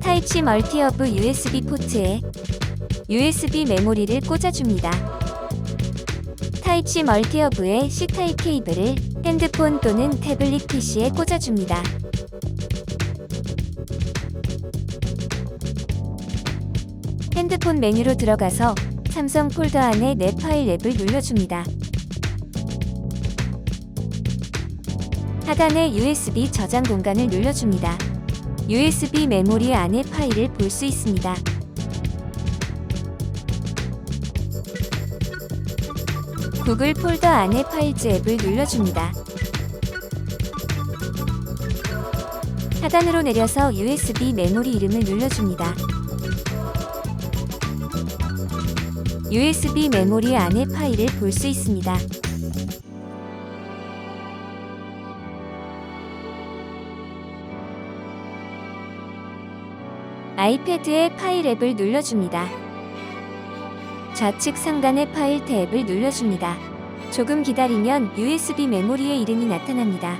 타입C 멀티허브 USB 포트에 USB 메모리를 꽂아줍니다. 타입C 멀티허브에 C타입 케이블을 핸드폰 또는 태블릿 PC에 꽂아줍니다. 핸드폰 메뉴로 들어가서 삼성 폴더 안에 내 파일 앱을 눌러줍니다. 하단에 USB 저장 공간을 눌러줍니다. USB 메모리 안에 파일을 볼 수 있습니다. 구글 폴더 안에 파일즈 앱을 눌러줍니다. 하단으로 내려서 USB 메모리 이름을 눌러줍니다. USB 메모리 안에 파일을 볼 수 있습니다. 아이패드의 파일 앱을 눌러줍니다. 좌측 상단의 파일 탭을 눌러줍니다. 조금 기다리면 USB 메모리의 이름이 나타납니다.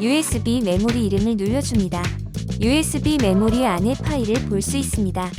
USB 메모리 이름을 눌러줍니다. USB 메모리 안에 파일을 볼 수 있습니다.